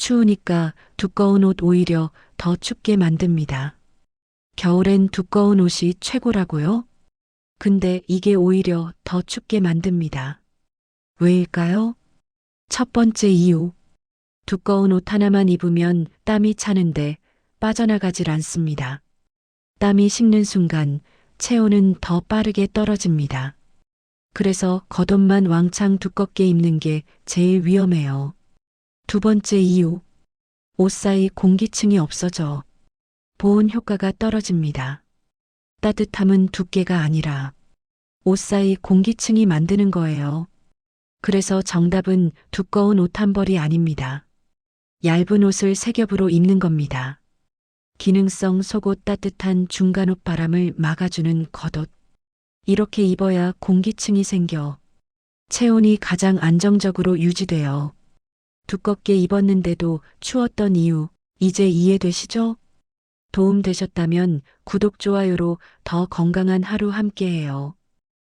추우니까 두꺼운 옷 오히려 더 춥게 만듭니다. 겨울엔 두꺼운 옷이 최고라고요? 근데 이게 오히려 더 춥게 만듭니다. 왜일까요? 첫 번째 이유. 두꺼운 옷 하나만 입으면 땀이 차는데 빠져나가질 않습니다. 땀이 식는 순간 체온은 더 빠르게 떨어집니다. 그래서 겉옷만 왕창 두껍게 입는 게 제일 위험해요. 두 번째 이유. 옷 사이 공기층이 없어져 보온 효과가 떨어집니다. 따뜻함은 두께가 아니라 옷 사이 공기층이 만드는 거예요. 그래서 정답은 두꺼운 옷 한 벌이 아닙니다. 얇은 옷을 세 겹으로 입는 겁니다. 기능성 속옷 따뜻한 중간옷 바람을 막아주는 겉옷. 이렇게 입어야 공기층이 생겨 체온이 가장 안정적으로 유지돼요. 두껍게 입었는데도 추웠던 이유, 이제 이해되시죠? 도움 되셨다면 구독, 좋아요로 더 건강한 하루 함께해요.